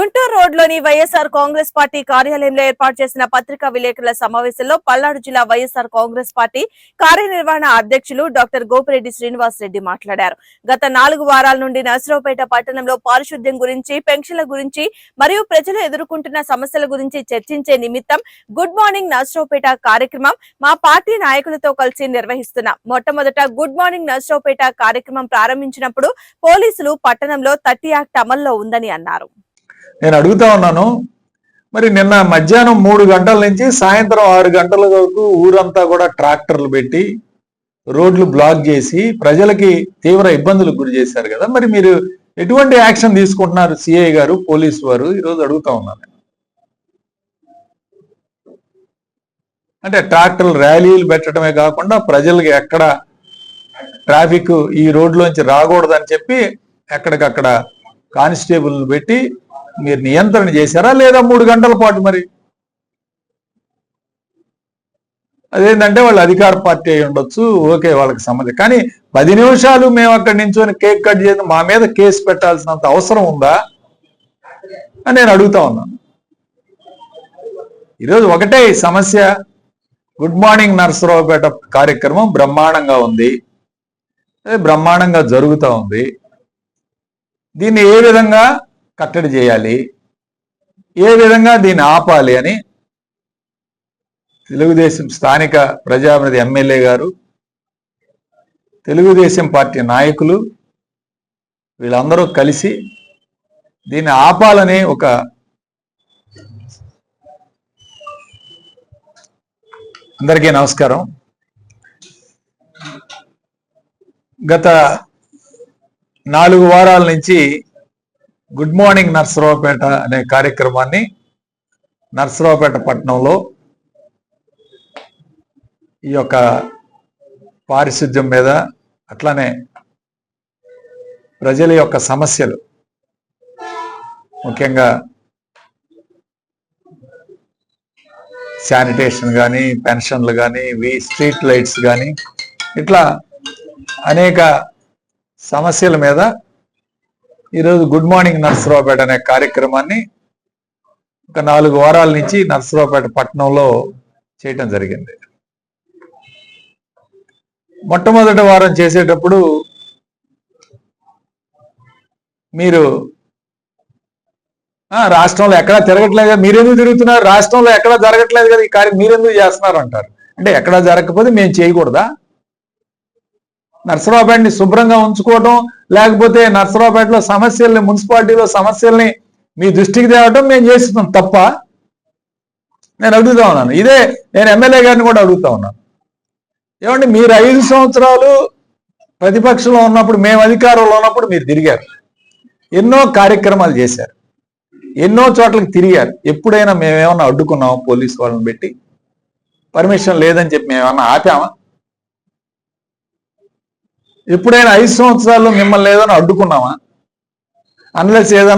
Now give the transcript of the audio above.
గుంటూరు రోడ్లోని వైఎస్ఆర్ కాంగ్రెస్ పార్టీ కార్యాలయంలో ఏర్పాటు చేసిన పత్రికా విలేకరుల సమావేశంలో పల్నాడు జిల్లా వైఎస్ఆర్ కాంగ్రెస్ పార్టీ కార్యనిర్వహణ అధ్యక్షులు డాక్టర్ గోపిరెడ్డి శ్రీనివాస్ రెడ్డి మాట్లాడారు. గత నాలుగు వారాల నుండి నర్సరావుపేట పట్టణంలో పారిశుద్ధ్యం గురించి పెన్షన్ల గురించి మరియు ప్రజలు ఎదుర్కొంటున్న సమస్యల గురించి చర్చించే నిమిత్తం గుడ్ మార్నింగ్ నర్సరావుపేట కార్యక్రమం మా పార్టీ నాయకులతో కలిసి నిర్వహిస్తున్నాం. మొట్టమొదట గుడ్ మార్నింగ్ నర్సరావుపేట కార్యక్రమం ప్రారంభించినప్పుడు పోలీసులు పట్టణంలో థర్టీ యాక్ట్ అమల్లో ఉందని అన్నారు. నేను అడుగుతా ఉన్నాను. మరి నిన్న మధ్యాహ్నం మూడు గంటల నుంచి సాయంత్రం ఆరు గంటల వరకు ఊరంతా కూడా ట్రాక్టర్లు పెట్టి రోడ్లు బ్లాక్ చేసి ప్రజలకి తీవ్ర ఇబ్బందులకు గురి చేశారు కదా. మరి మీరు ఎటువంటి యాక్షన్ తీసుకుంటున్నారు సిఐ గారు పోలీసు వారు? ఈరోజు అడుగుతా ఉన్నాను అంటే ట్రాక్టర్లు ర్యాలీలు పెట్టడమే కాకుండా ప్రజలకి ఎక్కడ ట్రాఫిక్ ఈ రోడ్లోంచి రాకూడదని చెప్పి ఎక్కడికక్కడ కానిస్టేబుల్ పెట్టి మీరు నియంత్రణ చేశారా లేదా మూడు గంటల పాటు మరి? అదేంటంటే వాళ్ళు అధికార పార్టీ అయి ఉండొచ్చు ఓకే వాళ్ళకి సంబంధం. కానీ పది నిమిషాలు మేము అక్కడి నించొని కేక్ కట్ చేసి మా మీద కేసు పెట్టాల్సినంత అవసరం ఉందా? అని నేను అడుగుతా ఉన్నాను ఈరోజు ఒకటే సమస్య. గుడ్ మార్నింగ్ నర్సరావుపేట కార్యక్రమం బ్రహ్మాండంగా ఉంది. బ్రహ్మాండంగా జరుగుతూ ఉంది. దీన్ని ఏ విధంగా కట్టడి చేయాలి. ఏ విధంగా దీన్ని ఆపాలి అని తెలుగుదేశం స్థానిక ప్రజాప్రతి ఎమ్మెల్యే గారు తెలుగుదేశం పార్టీ నాయకులు వీళ్ళందరూ కలిసి దీన్ని ఆపాలని ఒక అందరికీ నమస్కారం. గత నాలుగు వారాల నుంచి గుడ్ మార్నింగ్ నర్సరావుపేట అనే కార్యక్రమాన్ని నర్సరావుపేట పట్టణంలో ఈ యొక్క పారిశుద్ధ్యం మీద అట్లానే ప్రజల యొక్క సమస్యలు ముఖ్యంగా శానిటేషన్ కానీ పెన్షన్లు కానీ వి స్ట్రీట్ లైట్స్ కానీ ఇట్లా అనేక సమస్యల మీద ఈరోజు గుడ్ మార్నింగ్ నర్సరావుపేట అనే కార్యక్రమాన్ని ఒక నాలుగు వారాల నుంచి నర్సరావుపేట పట్టణంలో చేయటం జరిగింది. మొట్టమొదటి వారం చేసేటప్పుడు మీరు రాష్ట్రంలో ఎక్కడా తిరగట్లేదు కదా మీరెందుకు తిరుగుతున్నారు? రాష్ట్రంలో ఎక్కడా జరగట్లేదు కదా ఈ కార్యం మీరెందుకు చేస్తున్నారు అంటారు అంటే ఎక్కడా జరగకపోతే మేము చేయకూడదా? నర్సరావుపేటని శుభ్రంగా ఉంచుకోవటం లేకపోతే నర్సరావుపేటలో సమస్యల్ని మున్సిపాలిటీలో సమస్యల్ని మీ దృష్టికి తేవటం మేము చేస్తున్నాం తప్ప నేను అడుగుతా ఉన్నాను. ఇదే నేను ఎమ్మెల్యే గారిని కూడా అడుగుతా ఉన్నాను. ఏమంటే మీరు ఐదు సంవత్సరాలు ప్రతిపక్షంలో ఉన్నప్పుడు మేము అధికారంలో ఉన్నప్పుడు మీరు తిరిగారు. ఎన్నో కార్యక్రమాలు చేశారు. ఎన్నో చోట్లకి తిరిగారు. ఎప్పుడైనా మేమేమన్నా అడ్డుకున్నామా పోలీసు వాళ్ళని పెట్టి? పర్మిషన్ లేదని చెప్పి మేమేమన్నా ఆపామా? ఎప్పుడైనా ఐదు సంవత్సరాల్లో మిమ్మల్ని ఏదైనా అడ్డుకున్నామా? అన్లెస్ ఏదన్నా